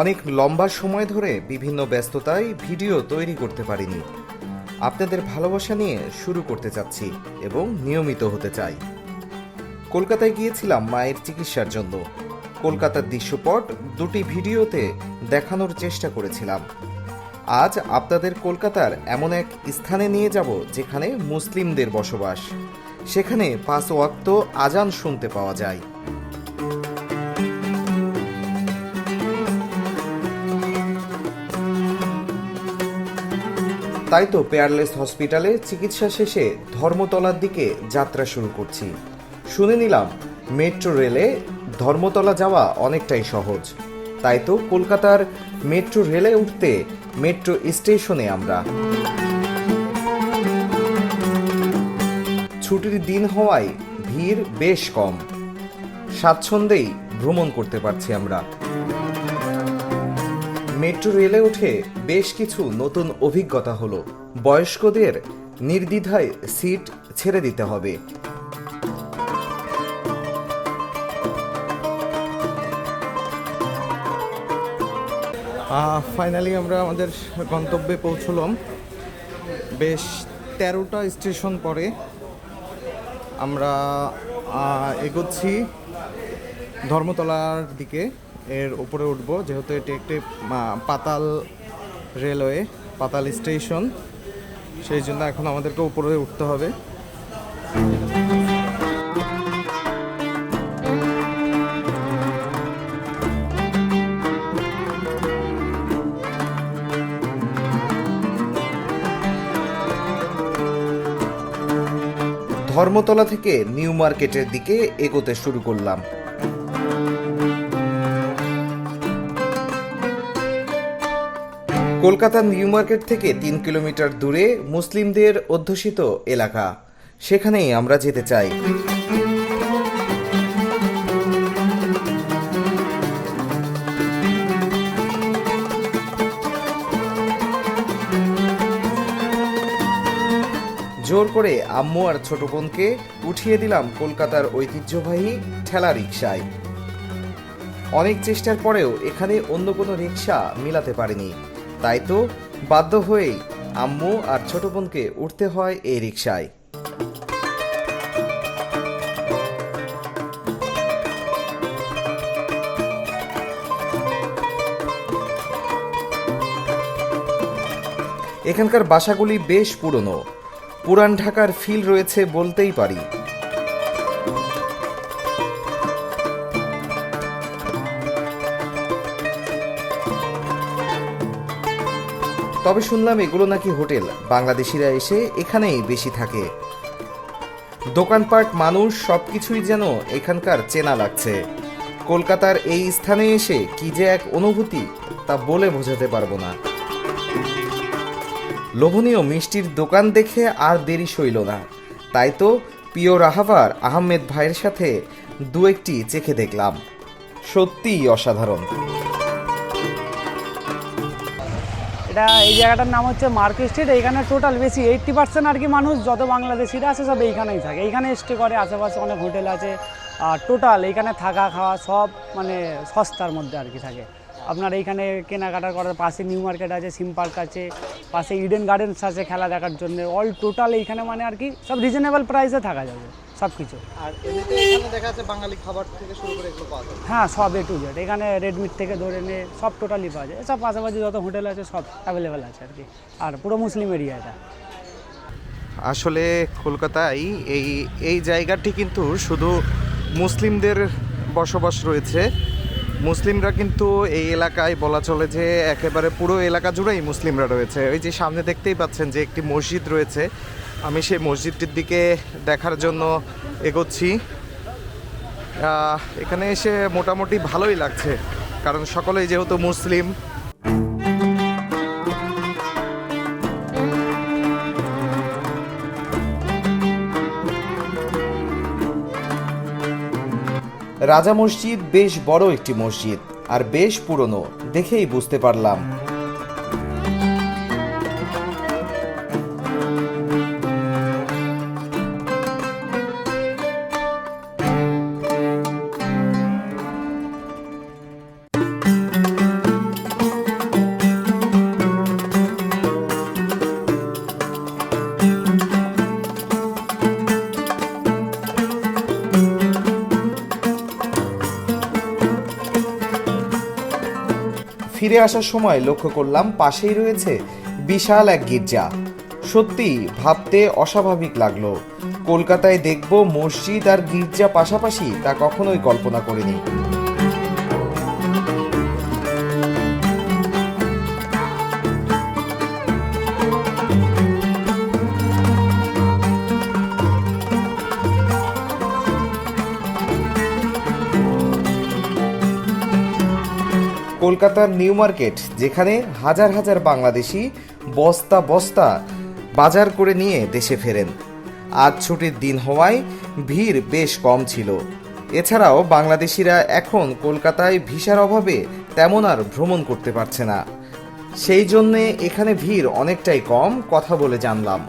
অনেক লম্বা সময় ধরে বিভিন্ন ব্যস্ততায় ভিডিও তৈরি করতে পারিনি। আপনাদের ভালোবাসা নিয়ে শুরু করতে চাচ্ছি এবং নিয়মিত হতে চাই। কলকাতায় গিয়েছিলাম মায়ের চিকিৎসার জন্য। কলকাতার দৃশ্যপট দুটি ভিডিওতে দেখানোর চেষ্টা করেছিলাম। আজ আপনাদের কলকাতার এমন এক স্থানে নিয়ে যাব যেখানে মুসলিমদের বসবাস। সেখানে পাঁচ ওয়াক্ত আজান শুনতে পাওয়া যায়। তাই তো পেয়ারলেস হসপিটালে চিকিৎসা শেষে ধর্মতলার দিকে যাত্রা শুরু করছি। শুনে নিলাম, মেট্রো রেলে ধর্মতলা যাওয়া অনেকটাই সহজ। তাই তো কলকাতার মেট্রো রেলে উঠতে মেট্রো স্টেশনে আমরা। ছুটির দিন হওয়ায় ভিড় বেশ কম। স্বাচ্ছন্দ্যেই ভ্রমণ করতে পারছি আমরা। মেট্রো রেলে উঠে বেশ কিছু নতুন অভিজ্ঞতা হলো। বয়স্কদের নির্দ্বিধায় সিট ছেড়ে দিতে হবে। ফাইনালি আমরা আমাদের গন্তব্যে পৌঁছলাম। বেশ তেরোটা স্টেশন পরে আমরা এগোচ্ছি ধর্মতলার দিকে। এর উপরে উঠবো, যেহেতু এটি একটি পাতাল রেলওয়ে, পাতাল স্টেশন। সেই জন্য এখন আমাদেরকে উপরে উঠতে হবে। ধর্মতলা থেকে নিউ মার্কেটের দিকে এগোতে শুরু করলাম। কলকাতার নিউ মার্কেট থেকে তিন কিলোমিটার দূরে মুসলিমদের অধ্যুষিত এলাকা। সেখানেই আমরা যেতে চাই। জোর করে আম্মু আর ছোট বোনকে উঠিয়ে দিলাম কলকাতার ঐতিহ্যবাহী ঠেলা রিক্সায় অনেক চেষ্টার পরেও এখানে অন্য কোনো রিক্সা মিলাতে পারেনি। তাই তো বাধ্য হয়েই আম্মু আর ছোট বোনকে উঠতে হয় এই রিক্সায় এখানকার বাসাগুলি বেশ পুরনো। পুরান ঢাকার ফিল রয়েছে বলতেই পারি। তবে শুনলাম এগুলো নাকি হোটেল। বাংলাদেশিরা এসে এখানেই বেশি থাকে। দোকানপাট, মানুষ, সবকিছুই যেন এখানকার চেনা লাগছে। কলকাতার এই স্থানে এসে কি যে এক অনুভূতি, তা বলে বোঝাতে পারব না। লোভনীয় মিষ্টির দোকান দেখে আর দেরি সইল না। তাই তো প্রিয় রাহাভার আহমেদ ভাইয়ের সাথে দু একটি চেখে দেখলাম। সত্যিই অসাধারণ। এটা এই জায়গাটার নাম হচ্ছে মার্কেট স্ট্রিট। এইখানে টোটাল বেশি এইট্টি পার্সেন্ট আর কি মানুষ যত বাংলাদেশিরা আছে সব এইখানেই থাকে। এইখানে স্টে করে, আশেপাশে অনেক হোটেল আছে। আর টোটাল এইখানে থাকা, খাওয়া সব মানে সস্তার মধ্যে আর কি থাকে। আপনার এইখানে কেনাকাটা করার, পাশে নিউ মার্কেট আছে সিম পার্ক আছে, পাশে ইডেন গার্ডেন্স আছে খেলা দেখার জন্য। অল টোটাল এইখানে মানে আর কি সব রিজনেবল প্রাইসে থাকা যাবে। সব কিছু আর এমনিতে এখানে দেখা যাচ্ছে বাঙালি খাবার থেকে শুরু করে এগুলো পাওয়া যায়। হ্যাঁ সব এ টু জেড এখানে রেডমিট থেকে ধরে নে সব টোটালি পাওয়া যায়। এসব পাশাপাশি যত হোটেল আছে সব অ্যাভেলেবেল আছে আর কি। আর পুরো মুসলিম এরিয়া এটা। আসলে কলকাতায় এই এই জায়গাটি কিন্তু শুধু মুসলিমদের বসবাস রয়েছে। মুসলিমরা কিন্তু এই এলাকায় বলা চলে যে একেবারে পুরো এলাকা জুড়েই মুসলিমরা রয়েছে। ওই যে সামনে দেখতেই পাচ্ছেন যে একটি মসজিদ রয়েছে। আমি সেই মসজিদটির দিকে দেখার জন্য এগোচ্ছি। এখানে এসে মোটামুটি ভালোই লাগছে। কারণ সকলেই যেহেতু মুসলিম রাজা মসজিদ বেশ বড় একটি মসজিদ আর বেশ পুরনো দেখেই বুঝতে পারলাম। ফিরে আসার সময় লক্ষ্য করলাম পাশেই রয়েছে বিশাল এক গির্জা। সত্যি ভাবতে অস্বাভাবিক লাগল। কলকাতায় দেখব মসজিদ আর গির্জা পাশাপাশি তা কখনোই কল্পনা করিনি। কলকাতার নিউ মার্কেট, যেখানে হাজার হাজার বাংলাদেশি বস্তা বস্তা বাজার করে নিয়ে দেশে ফেরেন। আজ ছুটির দিন হওয়ায় ভিড় বেশ কম ছিল। এছাড়াও বাংলাদেশিরা এখন কলকাতায় ভিসার অভাবে তেমন আর ভ্রমণ করতে পারছে না। সেই জন্যে এখানে ভিড় অনেকটাই কম, কথা বলে জানলাম।